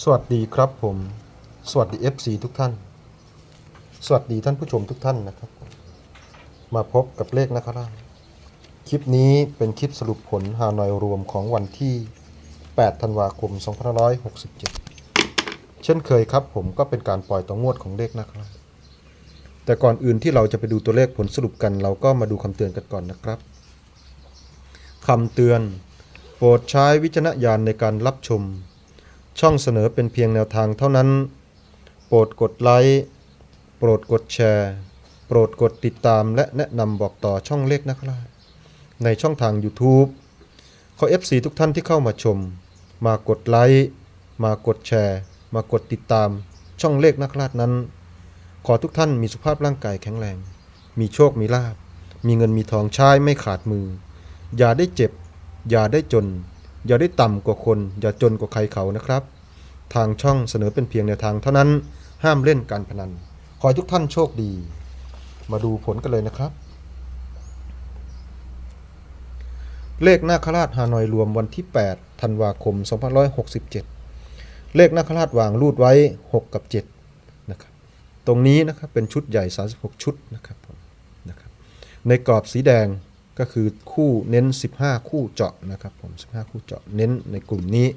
สวัสดีครับผม สวัสดี FC ทุกท่าน สวัสดีท่านผู้ชมทุกท่านนะครับมมาพบกับเลขนะครับคลิปนี้เป็นคลิปสรุปผลฮานอยรวมของวันที่ 8 ธันวาคม 2567 เช่นเคยครับผมก็เป็นการปล่อยต่องวดของเลขนะครับ แต่ก่อนอื่นที่เราจะไปดูตัวเลขผลสรุปกัน เราก็มาดูคำเตือนกันก่อนนะครับคำเตือน โปรดใช้วิจารณญาณในการรับชม ช่องเสนอเป็นเพียงแนวทางเท่านั้น โปรดกดไลค์โปรดกดแชร์ โปรดกดติดตามและแนะนำบอกต่อช่องเลขนะครับในช่องทาง YouTube ขอ FC ทุกท่านที่เข้ามาชม มากดไลค์มากดแชร์ มากดติดตามช่องเลขนักลาดนั้น ขอทุกท่านมีสุขภาพร่างกายแข็งแรง มีโชคมีลาบ มีเงินมีทองใช้ไม่ขาดมือ อย่าได้เจ็บ อย่าได้จน อย่าได้ต่ำกว่าคน อย่าจนกว่าใครเขานะครับ ทางช่องเสนอเป็นเพียงแนวทางเท่านั้น ห้ามเล่นการพนัน ขอให้ทุกท่านโชคดี มาดูผลกันเลยนะครับ เลขนาคราชฮานอยรวมวันที่ 8 ธันวาคม 2567 เลขนาคราชวางรูดไว้ 6 กับ 7 นะครับ ตรงนี้นะครับเป็นชุดใหญ่ 36 ชุดนะครับนะครับ ในกรอบสีแดง ก็คือคู่เน้น 15 คู่เจาะนะครับผม15 คู่เจาะเน้นในกลุ่มนี้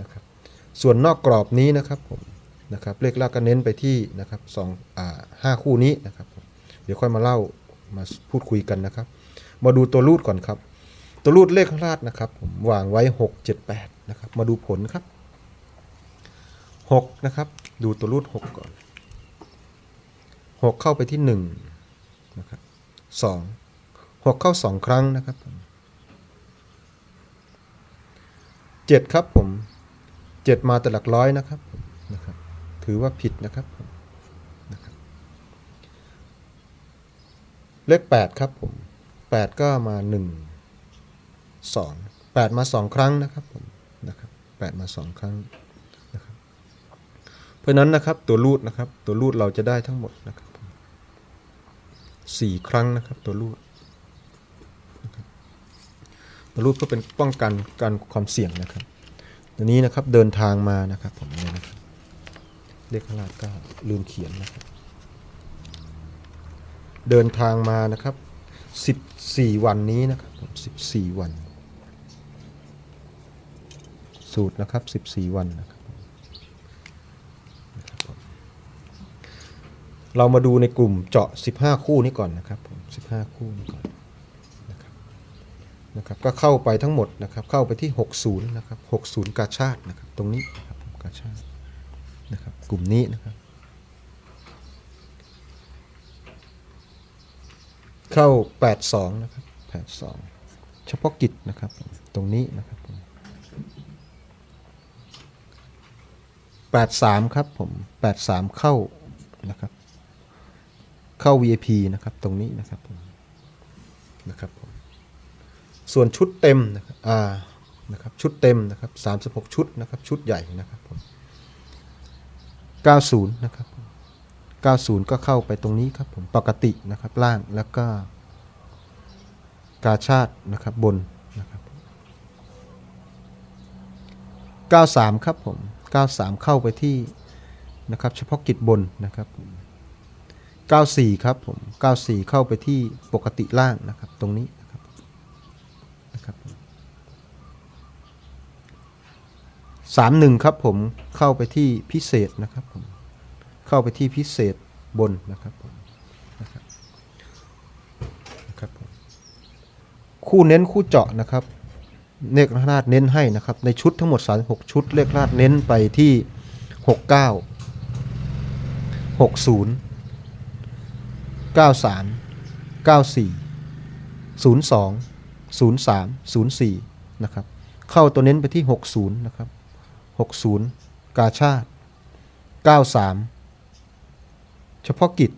นะครับส่วนนอกกรอบนี้นะครับผมนะครับเลขแรกก็เน้นไปที่นะครับสองอ่าห้าคู่นี้นะครับเดี๋ยวค่อยมาเล่ามาพูดคุยกันนะครับ มาดูตัวรูดก่อนครับ ตัวรูดเลขลาดนะครับผมวางไว้ 6 7 8นะครับมาดูผลครับ6นะครับดูตัวรูด 6 ก่อน 6 เข้าไปที่1นะครับ2 6เข้า2ครั้งนะครับผม7ครับผมเจ็ดมาแต่หลักร้อยนะครับนะครับ ถือว่าผิดนะครับนะครับ เลขแปดครับผมแปดก็มาหนึ่งสองแปดมาสองครั้งนะครับผมนะครับแปดมาสองครั้งนะครับ เพราะนั้นนะครับตัวรูดนะครับ ตัวรูดเราจะได้ทั้งหมดนะครับสี่ครั้งนะครับตัวรูด รูดเพื่อเป็นป้องกันการความเสี่ยงนะครับตัวนี้นะครับเดินทางมานะครับผมเนี่ยนะครับเลขขนาดก็ลืมเขียนนะครับ เดินทางมานะครับ14วันนี้นะครับผม14วัน สูตรนะครับ14วันนะครับผมนะครับเรามาดูในกลุ่มเจาะ 15 คู่นี้ก่อนนะครับผม15 คู่นี้ก่อน นะครับก็เข้าไปทั้งหมดนะครับเข้าไปที่ 60นะครับ60 กาชาตินะครับตรงนี้นะครับกาชาตินะครับกลุ่มนี้นะครับ เข้า 82นะครับ82 เฉพาะกิจนะครับตรงนี้นะครับ83ครับผม83 เข้านะครับเข้า VIP นะครับตรงนี้นะครับผมนะครับผม ส่วนชุดเต็มนะครับอ่านะครับชุดเต็มนะครับ36 ชุดนะครับชุดใหญ่นะครับผม90นะครับ90 ก็เข้าไปตรงนี้ครับผมปกตินะครับล่างแล้วก็กาชาตินะครับบนนะครับ93 ครับผม 93 เข้าไปที่นะครับเฉพาะกิจบนนะครับผม94 ครับผม 94 เข้าไปที่ปกติล่างนะครับตรงนี้ามหนึ่งครับผมเข้าไปที่พิเศษนะครับผมเข้าไปที่พิเศษบนนะครับผมนะครับนะครับคู่เน้นคู่เจาะนะครับเลขราดเน้นให้นะครับ ในชุดทั้งหมด 36 ชุดเลขราดเน้นไปที่ 69 60 93 94 02 03 04 นะครับ เข้าตัวเน้นไปที่ 60 นะครับ 60 กาชาติ 93 เฉพาะกิจ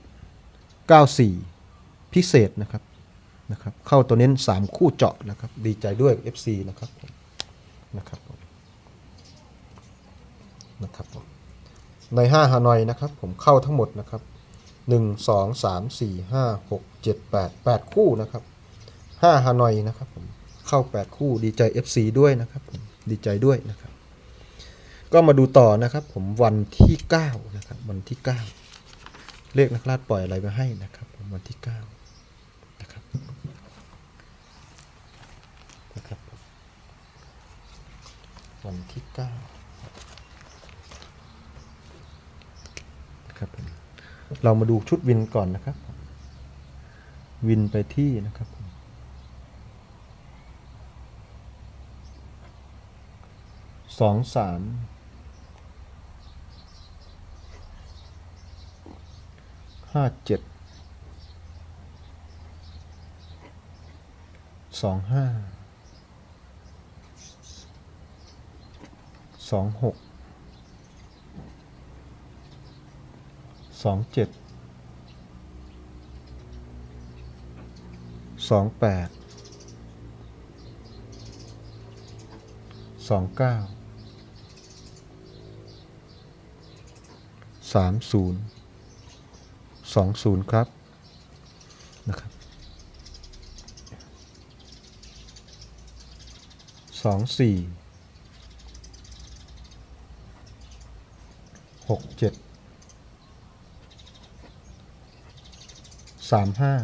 94 พิเศษนะครับนะครับ เข้าตัวเน้น 3 คู่เจาะนะครับ ดีใจด้วย FC นะครับนะครับนะครับใน 5 ฮานอยนะครับ ผมเข้าทั้งหมดนะครับ 1 2 3 4 5 6 7 8 8 คู่นะครับ 5 ฮานอยนะครับผมเข้า 8 คู่ดีใจ FC ด้วยนะครับ ดีใจด้วยนะครับ ก็มาดูต่อนะครับ ผมวันที่เก้านะครับวันที่เก้าเลขนักราชปล่อยอะไรมาให้นะครับ ผมวันที่เก้านะครับนะครับวันที่เก้านะครับผมเรามาดูชุดวินก่อนนะครับ วินไปที่นะครับสองสาม ห้าเจ็ดสองห้าสองหกสองเจ็ดสองแปดสองเก้าสามศูนย์ สองศูนย์ครับนะครับสองสี่หกเจ็ดสามห้า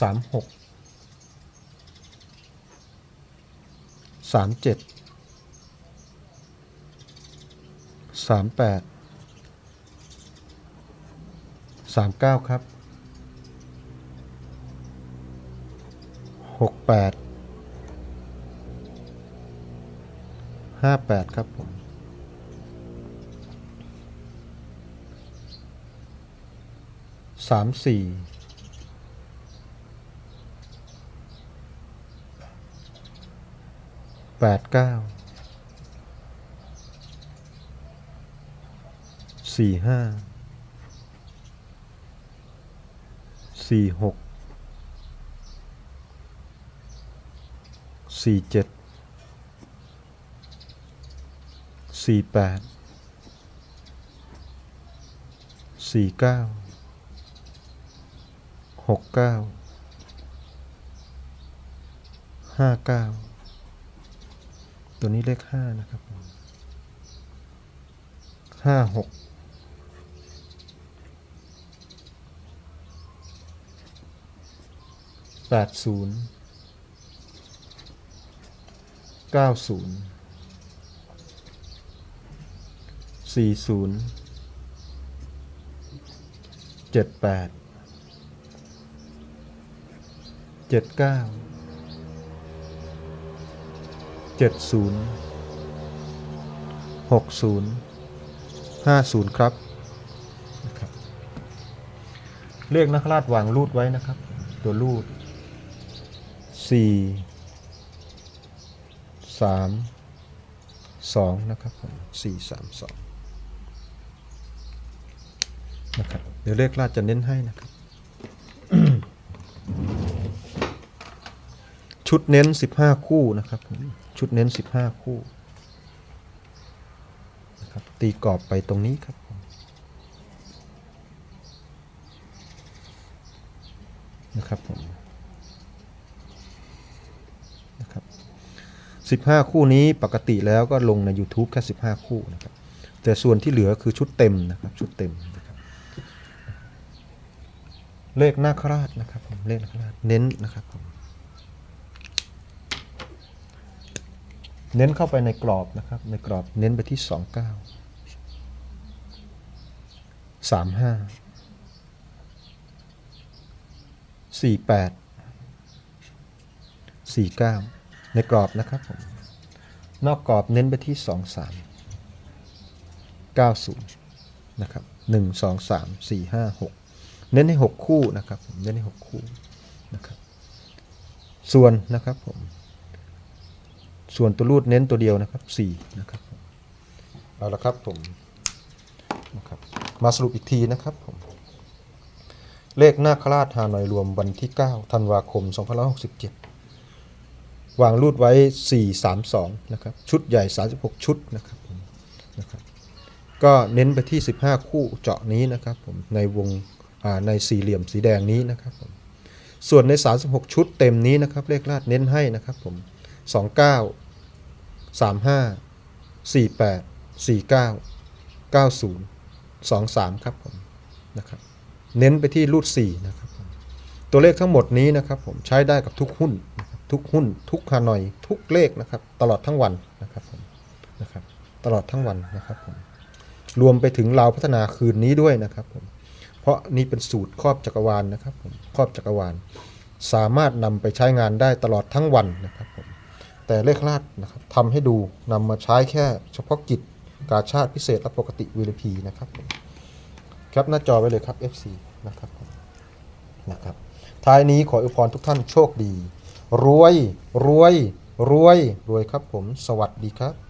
สามหกสามเจ็ด สามแปดสามเก้าครับหกแปดห้าแปดครับผมสามสี่แปดเก้า สี่ห้าสี่หกสี่เจ็ดสี่แปดสี่เก้าหกเก้าห้าเก้าตัวนี้เลขห้านะครับห้าหก แปดศูนย์เก้าศูนย์สี่ศูนย์เจ็ดแปดเจ็ดเก้าเจ็ดศูนย์หกศูนย์ห้าศูนย์ครับนะครับเลขนักราชวางรูดไว้นะครับ ตัวรูด สี่สามสองนะครับผมสี่สามสองนะครับ เดี๋ยวเลขราชจะเน้นให้นะครับ ชุดเน้นสิบห้าคู่นะครับ ชุดเน้นสิบห้าคู่นะครับตีกรอบไปตรงนี้ครับนะครับผม 15 คู่นี้ปกติแล้วก็ลงใน YouTube แค่ 15 คู่นะครับแต่ส่วนที่เหลือคือชุดเต็มนะครับชุดเต็มนะครับเลขนาคราชนะครับผมเลขนาคราชเน้นนะครับผมเน้นเข้าไปในกรอบนะครับในกรอบเน้นไปที่ 29 35 48 49 ในกรอบนะครับผม นอกกรอบเน้นไปที่สองสามเก้าศูนย์นะครับหนึ่งสองสามสี่ห้าหกเน้นให้หกคู่นะครับผมเน้นให้หกคู่นะครับ ส่วนนะครับผม ส่วนตัวรูดเน้นตัวเดียวนะครับสี่นะครับเอาละครับผมนะครับมาสรุปอีกทีนะครับผมเลขหน้าคราชฮานอยรวมวันที่ 9 ธันวาคม 2567 วางรูดไว้ 432 นะครับ ชุดใหญ่ 36 ชุดนะครับผมนะครับ ก็เน้นไปที่ 15 คู่เจาะนี้นะครับผม ในวงในสี่เหลี่ยมสีแดงนี้นะครับผม ส่วนใน 36 ชุดเต็มนี้นะครับ เลขลาดเน้นให้นะครับผม 29 35 48 49 90 23 ครับผมนะครับ เน้นไปที่รูด 4 นะครับผม ตัวเลขทั้งหมดนี้นะครับผมใช้ได้กับทุกหุ้น ทุกหุ้น ทุกฮานอย ทุกเลขนะครับ ตลอดทั้งวันนะครับผมนะครับ ตลอดทั้งวันนะครับผมรวมไปถึงเราพัฒนาคืนนี้ด้วยนะครับผมเพราะนี่เป็นสูตรครอบจักรวาลนะครับผมครอบจักรวาล สามารถนำไปใช้งานได้ตลอดทั้งวันนะครับผมแต่เลขลาดนะครับทำให้ดูนำมาใช้แค่เฉพาะกิจกาชาติพิเศษและปกติ VIP นะครับผมแคปหน้าจอไว้เลยครับ FC นะครับนะครับท้ายนี้ขออวยพรทุกท่านโชคดี รวย รวย รวย รวยครับผม สวัสดีครับ